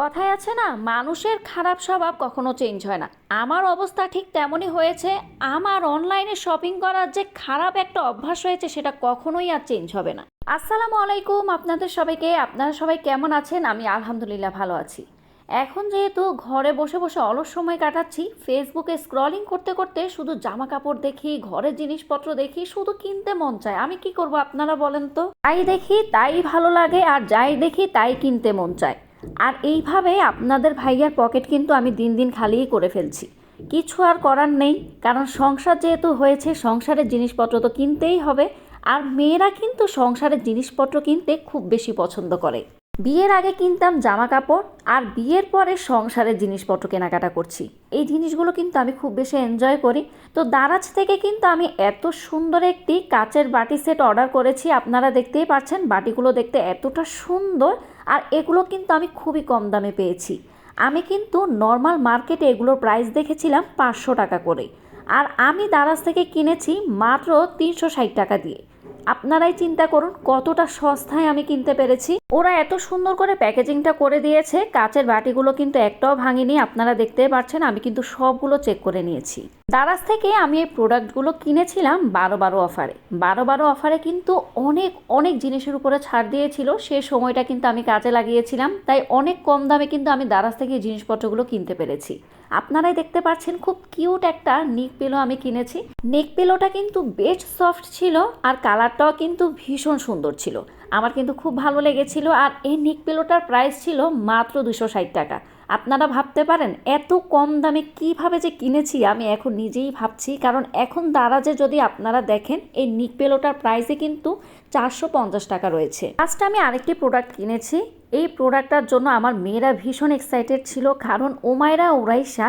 কথায় আছে না, মানুষের খারাপ স্বভাব কখনো চেঞ্জ হয় না। আমার অবস্থা ঠিক তেমনই হয়েছে, আমার অনলাইনে শপিং করার যে খারাপ একটা অভ্যাস হয়েছে, সেটা কখনোই আর চেঞ্জ হবে না। আসসালামু আলাইকুম আপনাদের সবাইকে, আপনারা সবাই কেমন আছেন? আমি আলহামদুলিল্লাহ ভালো আছি। এখন যেহেতু ঘরে বসে বসে অলস সময় কাটাচ্ছি ফেসবুকে স্ক্রলিং করতে করতে শুধু জামা কাপড় দেখি, ঘরের জিনিসপত্র দেখি, শুধু কিনতে মন চায়। আমি কি করব আপনারা বলেন তো? তাই দেখি তাই ভালো লাগে, আর যাই দেখি তাই কিনতে মন চায়। আর এইভাবে আপনাদের ভাইয়ার পকেট কিন্তু আমি দিন দিন খালিই করে ফেলছি। কিছু আর করার নেই, কারণ সংসার যেহেতু হয়েছে, সংসারের জিনিসপত্র তো কিনতেই হবে, আর মেয়েরা কিন্তু সংসারের জিনিসপত্র কিনতে খুব বেশি পছন্দ করে। বিয়ের আগে কিনতাম জামা কাপড় আর বিয়ের পরে সংসারের জিনিসপত্র কেনাকাটা করছি। এই জিনিসগুলো কিন্তু আমি খুব বেশি এনজয় করি। তো দারাজ থেকে কিন্তু আমি এত সুন্দর একটি কাচের বাটি সেট অর্ডার করেছি। আপনারা দেখতেই পাচ্ছেন, বাটিগুলো দেখতে এতটা সুন্দর আর এগুলো কিন্তু আমি খুবই কম দামে পেয়েছি। আমি কিন্তু নর্মাল মার্কেটে এগুলোর প্রাইস দেখেছিলাম পাঁচশো টাকা করে। আর আমি দারাজ থেকে কিনেছি মাত্র তিনশো ষাট টাকা দিয়ে। আপনারাই চিন্তা করুন কতটা সস্তায় আমি কিনতে পেরেছি। ওরা এত সুন্দর করে প্যাকেজিংটা করে দিয়েছে, কাচের বাটিগুলো কিন্তু একটাও ভাঙিনি, আপনারা দেখতে পাচ্ছেন আমি কিন্তু সবগুলো চেক করে নিয়েছি। দারাজ থেকে আমি এই প্রোডাক্টগুলো কিনেছিলাম বারো বারো অফারে বারো বারো অফারে কিন্তু অনেক অনেক জিনিসের উপরে ছাড় দিয়েছিল। সে সময়টা কিন্তু আমি কাজে লাগিয়েছিলাম। তাই অনেক কম দামে কিন্তু আমি দারাজ থেকে এই জিনিসপত্রগুলো কিনতে পেরেছি। আপনারাই দেখতে পাচ্ছেন খুব কিউট একটা নেক পিলো আমি কিনেছি। নেক পিলোটা কিন্তু বেশ সফট ছিল আর কালারটাও কিন্তু ভীষণ সুন্দর ছিল। আমার কিন্তু খুব ভালো লেগেছিল আর এই নেক পিলোটার প্রাইস ছিল মাত্র দুশো ষাট টাকা। আপনারা ভাবতে পারেন, এত কম দামে কীভাবে যে কিনেছি আমি এখন নিজেই ভাবছি। কারণ এখন দারাজে যদি আপনারা দেখেন, এই নিক পেলোটার প্রাইসে কিন্তু চারশো পঞ্চাশ টাকা রয়েছে। ফার্স্ট আমি আরেকটি প্রোডাক্ট কিনেছি। এই প্রোডাক্টটার জন্য আমার মেয়েরা ভীষণ এক্সাইটেড ছিল। কারণ ওমায়রা ওরাইশা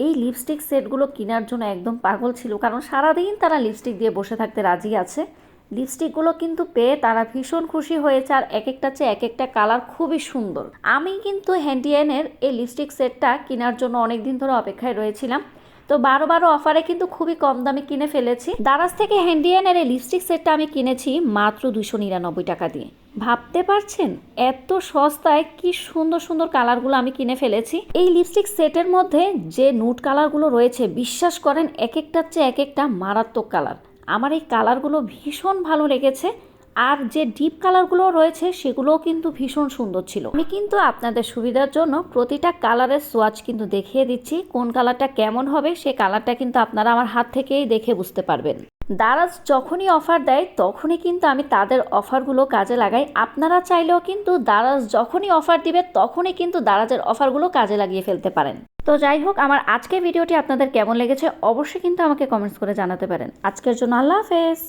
এই লিপস্টিক সেটগুলো কেনার জন্য একদম পাগল ছিল। কারণ সারাদিন তারা লিপস্টিক দিয়ে বসে থাকতে রাজি আছে। লিপস্টিকগুলো কিন্তু পেয়ে তারা ভীষণ খুশি হয়েছে আর এক একটা চেয়ে এক একটা কালার খুবই সুন্দর। আমি কিন্তু হ্যান্ডিয়ানের এই লিপস্টিক সেটটা কেনার জন্য অনেক দিন ধরে অপেক্ষায় রয়েছিলাম। তো বারো বারো অফারে কিন্তু খুবই কম দামে কিনে ফেলেছি। দারাজ থেকে হ্যান্ডিয়ানের এই লিপস্টিক সেটটা আমি কিনেছি মাত্র দুশো নিরানব্বই টাকা দিয়ে। ভাবতে পারছেন এত সস্তায় কি সুন্দর সুন্দর কালারগুলো আমি কিনে ফেলেছি? এই লিপস্টিক সেটের মধ্যে যে নুট কালারগুলো রয়েছে, বিশ্বাস করেন এক একটার চেয়ে এক একটা মারাত্মক কালার। আমার এই কালারগুলো ভীষণ ভালো লেগেছে। আর যে ডিপ কালারগুলো রয়েছে, সেগুলোও কিন্তু ভীষণ সুন্দর ছিল। আমি কিন্তু আপনাদের সুবিধার জন্য প্রতিটা কালারের সোয়াচ কিন্তু দেখিয়ে দিচ্ছি, কোন কালারটা কেমন হবে, সে কালারটা কিন্তু আপনারা আমার হাত থেকেই দেখে বুঝতে পারবেন। দারাজ যখনই অফার দেয়, তখনই কিন্তু আমি তাদের অফারগুলো কাজে লাগাই। আপনারা চাইলেও কিন্তু দারাজ যখনই অফার দিবে, তখনই কিন্তু দারাজের অফারগুলো কাজে লাগিয়ে ফেলতে পারেন। তো যাই হোক, আমার আজকের ভিডিওটি আপনাদের কেমন লেগেছে অবশ্যই কিন্তু আমাকে কমেন্টস করে জানাতে পারেন। আজকের জন্য আল্লাহ হাফেজ।